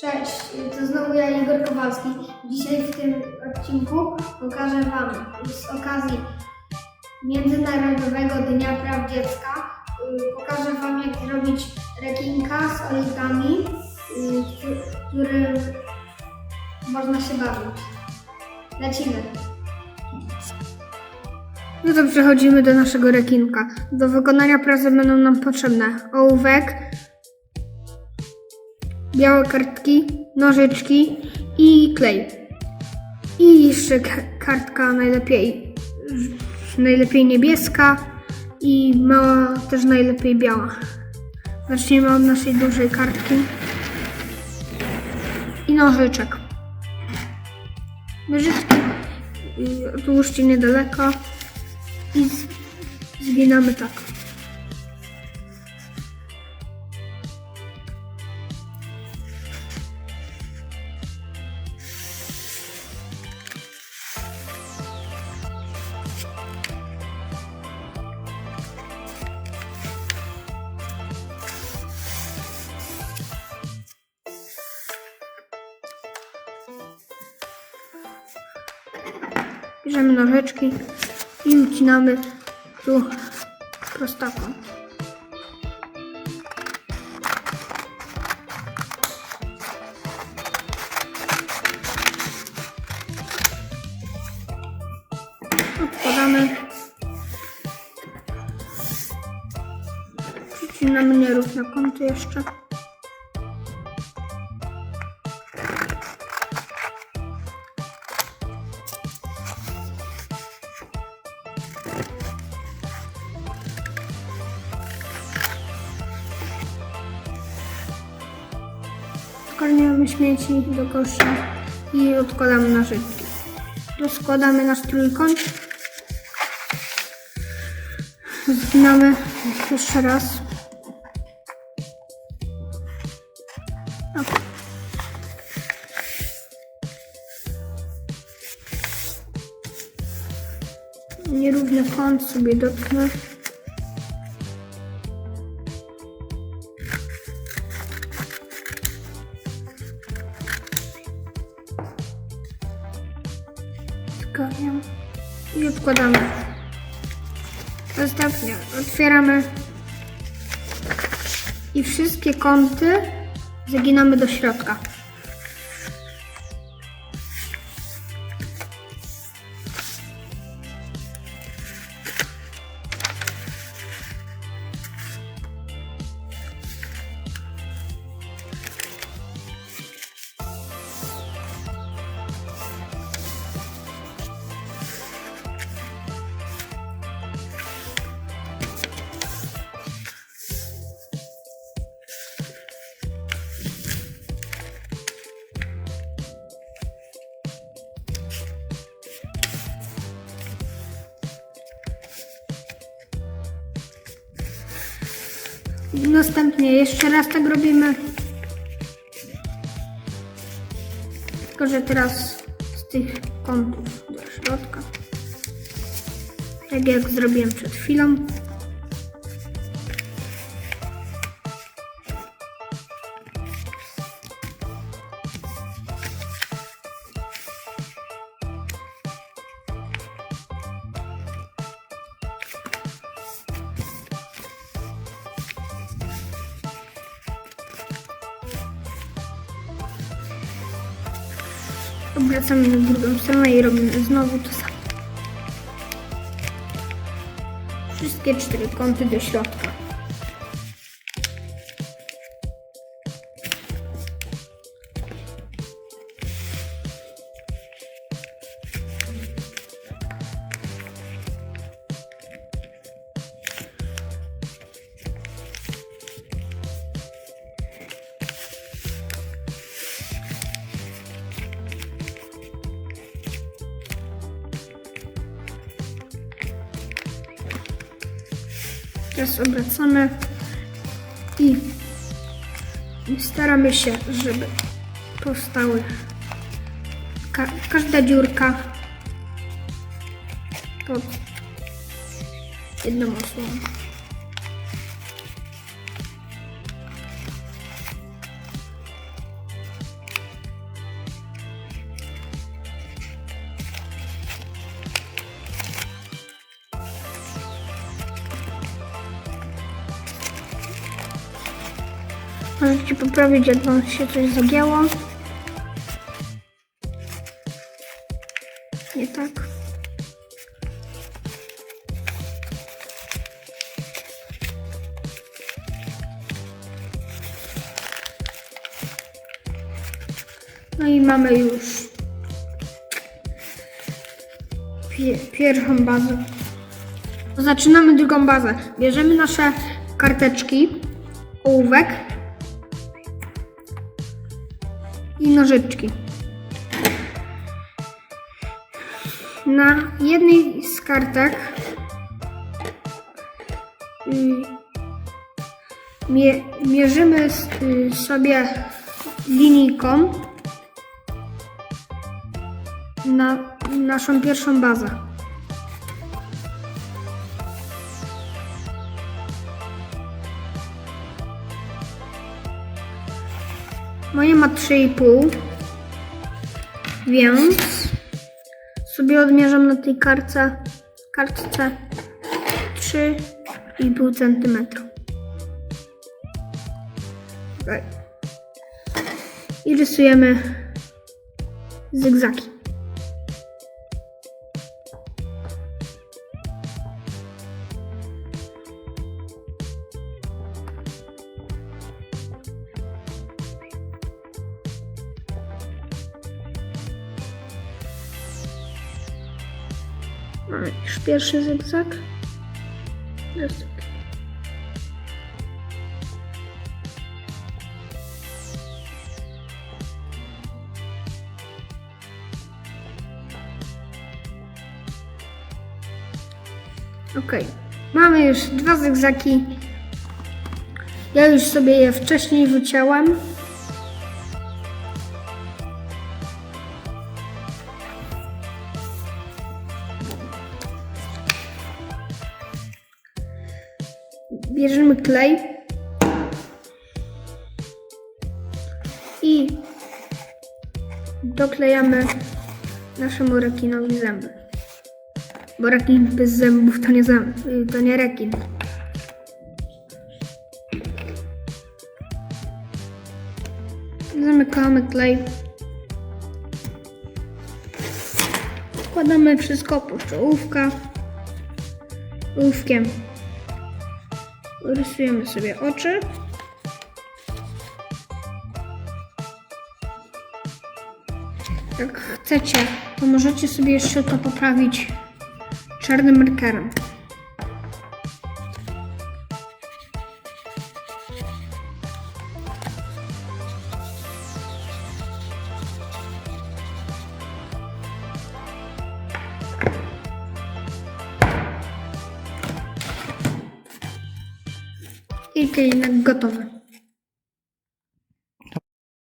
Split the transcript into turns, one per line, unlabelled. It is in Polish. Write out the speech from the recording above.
Cześć, to znowu ja, Igor Kowalski. Dzisiaj w tym odcinku pokażę Wam z okazji Międzynarodowego Dnia Praw Dziecka. y, Pokażę Wam, jak zrobić rekinka z origami, y, którym można się bawić. Lecimy. No to przechodzimy do naszego rekinka. Do wykonania pracy będą nam potrzebne ołówek, białe kartki, nożyczki i klej. I jeszcze ka- kartka najlepiej, najlepiej niebieska i mała też najlepiej biała. Zaczniemy od naszej dużej kartki i nożyczek. Nożyczki odłóżcie niedaleko i zginamy tak. Bierzemy nożyczki i ucinamy tu prostaką. Odkładamy. Przycinamy nierówne kąty jeszcze. Zgarniamy śmieci do kosza i odkładamy narzędzia. Rozkładamy nasz trójkąt. Zginamy jeszcze raz. Nierówny kąt sobie dotknę. Następnie otwieramy i wszystkie kąty zaginamy do środka. Następnie jeszcze raz tak robimy. Tylko, że teraz z tych kątów do środka. Tak jak zrobiłem przed chwilą. Obracamy na drugą stronę i robimy znowu to samo. Wszystkie cztery kąty do środka. Teraz obracamy i, staramy się, żeby powstały ka każda dziurka pod jedną osłoną. Możecie poprawić, jak wam się coś zagięło. Nie tak. No i mamy już pie pierwszą bazę. Zaczynamy drugą bazę. Bierzemy nasze karteczki, ołówek i nożyczki. Na jednej z kartek y, mie mierzymy y, sobie linijką na naszą pierwszą bazę. Moje ma 3,5, więc sobie odmierzam na tej kartce, kartce 3,5 cm. I rysujemy zygzaki. Mamy już pierwszy zygzak. Jest ok. Mamy już dwa zygzaki. Ja już sobie je wcześniej wyciąłem. Klej i doklejamy naszemu rekinowi zęby. Bo rekin bez zębów to nie, zęb, y, to nie rekin. Zamykamy klej. Wkładamy wszystko po czołówka. Ołówkiem rysujemy sobie oczy. Jak chcecie, to możecie sobie jeszcze to poprawić czarnym markerem. тільки і не.